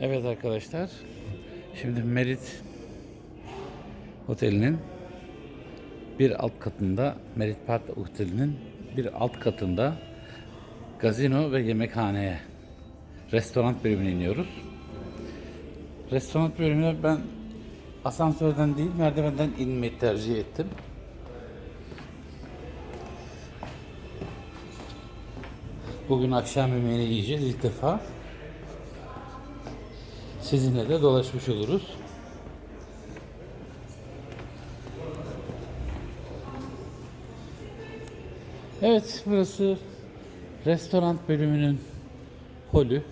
Evet arkadaşlar. Şimdi Merit Oteli'nin bir alt katında Merit Park Oteli'nin bir alt katında gazino ve yemekhaneye restoran bölümüne iniyoruz. Restoran bölümüne ben asansörden değil merdivenden inmeyi tercih ettim. Bugün akşam yemeğini yiyeceğiz ilk defa. Sizinle de dolaşmış oluruz. Evet, burası restoran bölümünün holü.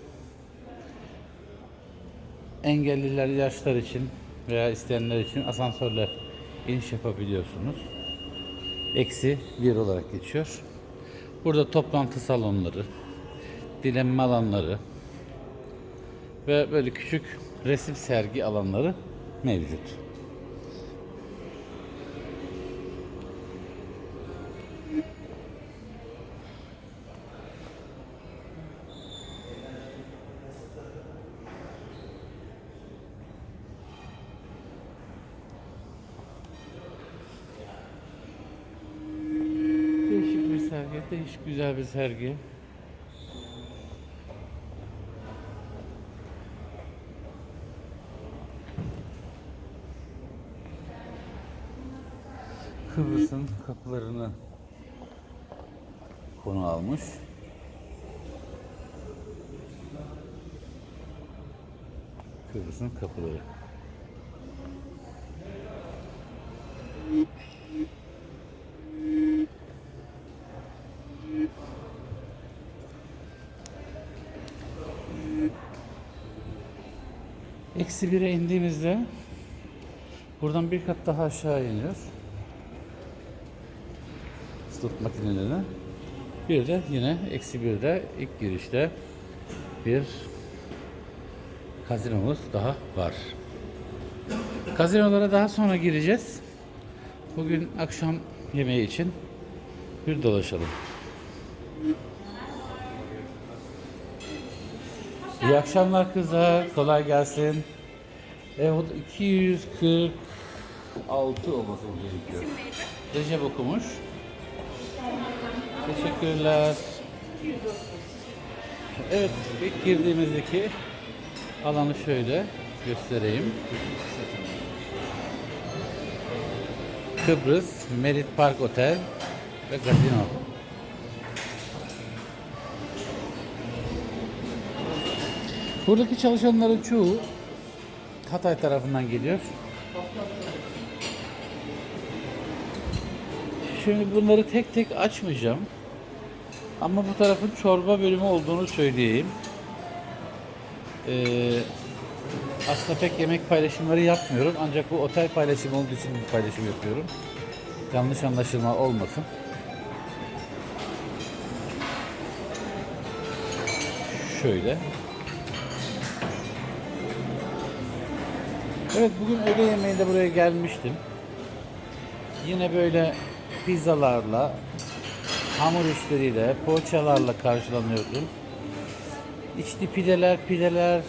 Engelliler, yaşlar için veya isteyenler için asansörle iniş yapabiliyorsunuz. Eksi bir olarak geçiyor. Burada toplantı salonları, dilenme alanları, ve böyle küçük resim sergi alanları mevcut. Değişik bir sergi, değişik güzel bir sergi. Kıbrıs'ın kapılarını konu almış. Kıbrıs'ın kapıları. Eksi bire indiğimizde buradan bir kat daha aşağı iniyor slot makinelerine. Bir de yine eksi bir de ilk girişte bir kazinomuz daha var. Kazinolara daha sonra gireceğiz. Bugün akşam yemeği için bir dolaşalım. İyi akşamlar kızlar. Kolay gelsin. Evet 246 olması gerekiyor. Recep okumuş. Teşekkürler. Evet, ilk girdiğimizdeki alanı şöyle göstereyim. Kıbrıs Merit Park Otel ve Gazino. Buradaki çalışanların çoğu Hatay tarafından geliyor. Şimdi bunları tek tek açmayacağım. Ama bu tarafın çorba bölümü olduğunu söyleyeyim. Ee, aslında pek yemek paylaşımları yapmıyorum. Ancak bu otel paylaşımı olduğu için bir paylaşım yapıyorum. Yanlış anlaşılma olmasın. Şöyle. Evet bugün öğle yemeğinde buraya gelmiştim. Yine böyle pizzalarla, hamur işleriyle, poğaçalarla karşılanıyordum. İçli pideler, pideler,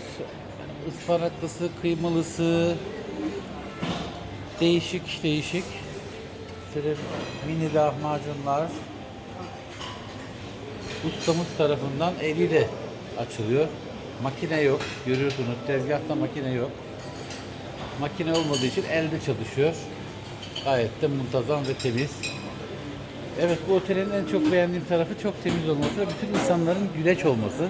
ıspanaklısı, kıymalısı, değişik değişik. Şöyle mini lahmacunlar ustamız tarafından eliyle açılıyor. Makine yok. Görüyorsunuz tezgahta makine yok. Makine olmadığı için elde çalışıyor. Gayet de muntazam ve temiz. Evet bu otelin en çok beğendiğim tarafı çok temiz olması ve bütün insanların güleç olması.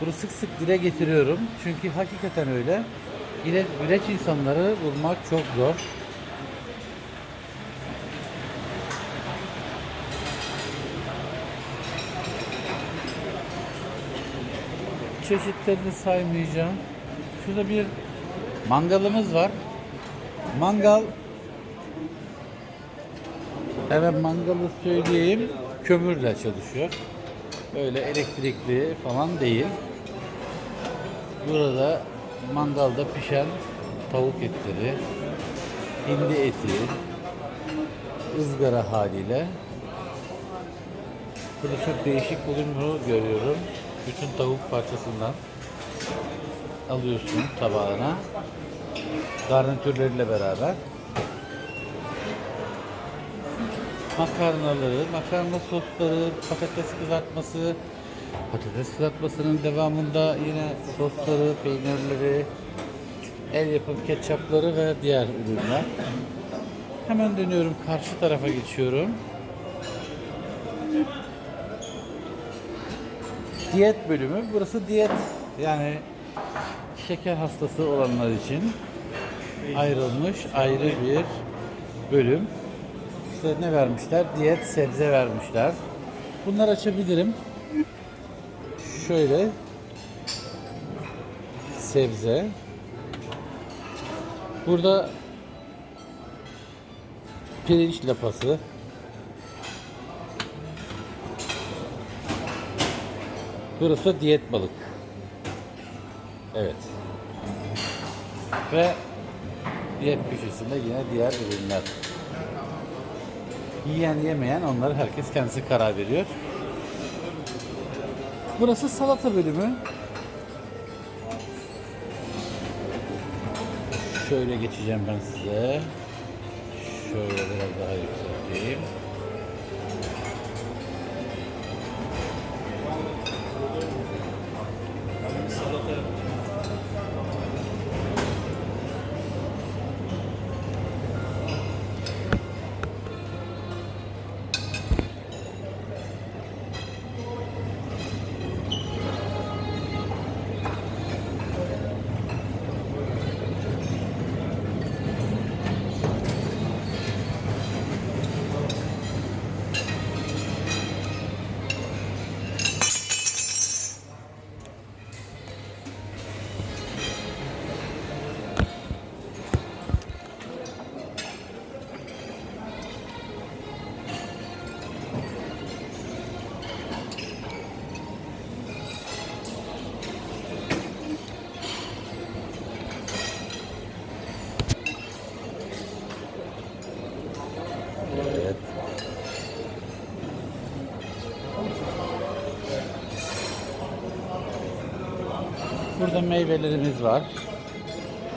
Bunu sık sık dile getiriyorum. Çünkü hakikaten öyle. Güleç, güleç insanları bulmak çok zor. Çeşitlerini saymayacağım. Şurada bir mangalımız var. Mangal Hemen mangalı söyleyeyim. Kömürle çalışıyor. Öyle elektrikli falan değil. Burada mangalda pişen tavuk etleri, hindi eti, ızgara haliyle. Burada çok değişik bulunduğunu görüyorum. Bütün tavuk parçasından. alıyorsun tabağına. Garnitürleriyle beraber. Makarnaları, makarna sosları, patates kızartması, patates kızartmasının devamında yine sosları, peynirleri, el yapım ketçapları ve diğer ürünler. Hemen dönüyorum karşı tarafa geçiyorum. Diyet bölümü. Burası diyet yani şeker hastası olanlar için ayrılmış ayrı bir bölüm. İşte ne vermişler? Diyet sebze vermişler. Bunları açabilirim. Şöyle sebze. Burada pirinç lapası. Burası diyet balık. Evet. Ve diyet köşesinde yine diğer ürünler. Yiyen yemeyen onları herkes kendisi karar veriyor. Burası salata bölümü. Şöyle geçeceğim ben size. Şöyle biraz daha yükselteyim. Burada meyvelerimiz var.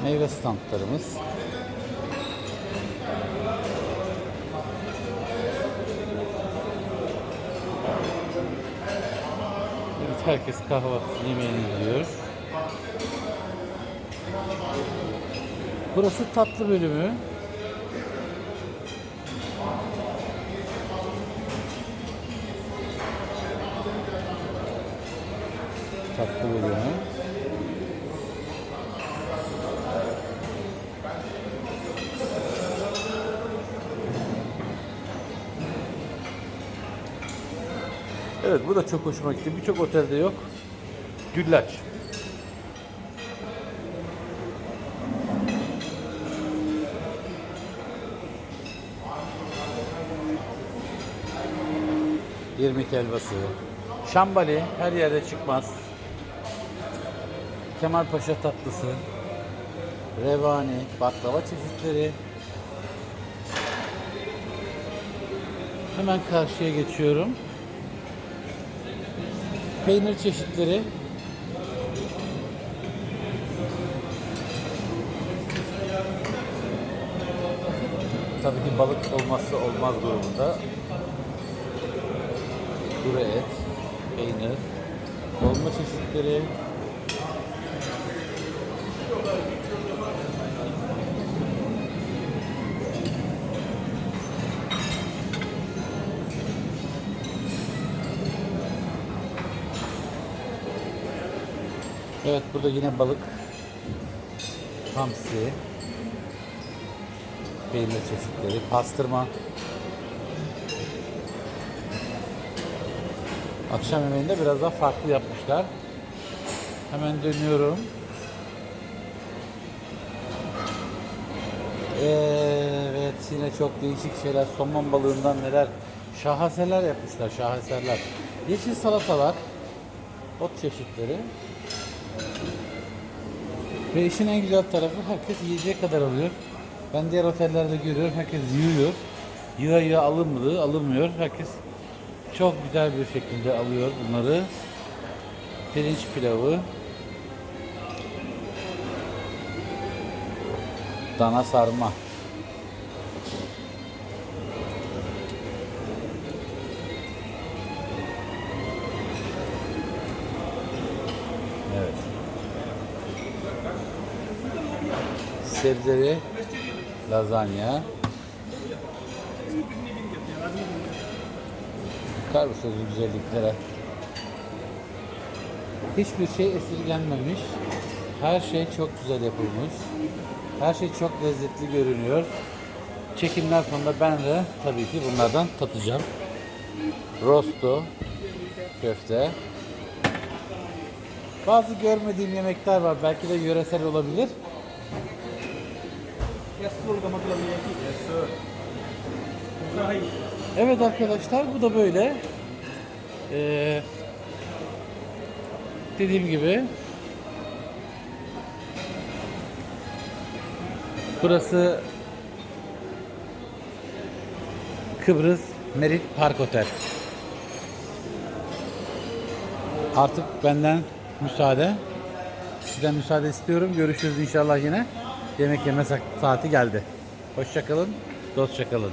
Meyve standlarımız. Evet, herkes kahvaltı yemeğini yiyor. Burası tatlı bölümü. Tatlı bölümü. Evet bu da çok hoşuma gitti. Birçok otelde yok. Güllaç. İrmik helvası. Şambali her yerde çıkmaz. Kemalpaşa tatlısı. Revani, baklava çeşitleri. Hemen karşıya geçiyorum. Peynir çeşitleri. Tabii ki balık olmazsa olmaz grubunda. Kuru et, peynir, dolma çeşitleri. Evet burada yine balık, hamsi, peynir çeşitleri, pastırma. Akşam yemeğinde biraz daha farklı yapmışlar. Hemen dönüyorum. Evet yine çok değişik şeyler. Somon balığından neler şaheserler yapmışlar. Şaheserler. Yeşil salatalar. Ot çeşitleri. Ve işin en güzel tarafı herkes yiyeceği kadar alıyor. Ben diğer otellerde görüyorum herkes yiyor. Yıra yıra alınmadı, alınmıyor. Herkes çok güzel bir şekilde alıyor bunları. Pirinç pilavı. Dana sarma. Sebzeli lazanya. Bakar mısınız güzelliklere? Hiçbir şey esirgenmemiş. Her şey çok güzel yapılmış. Her şey çok lezzetli görünüyor. Çekimler sonunda ben de tabii ki bunlardan tatacağım. Rosto, köfte. Bazı görmediğim yemekler var. Belki de yöresel olabilir. Yes, sir. का मतलब ये है कि yes, sir. दूसरा है Evet arkadaşlar bu da böyle. Ee, dediğim gibi burası Kıbrıs Merit Park Otel. Artık benden müsaade. Sizden müsaade istiyorum. Görüşürüz inşallah yine. Yemek yeme saati geldi. Hoşçakalın. Dostça kalın.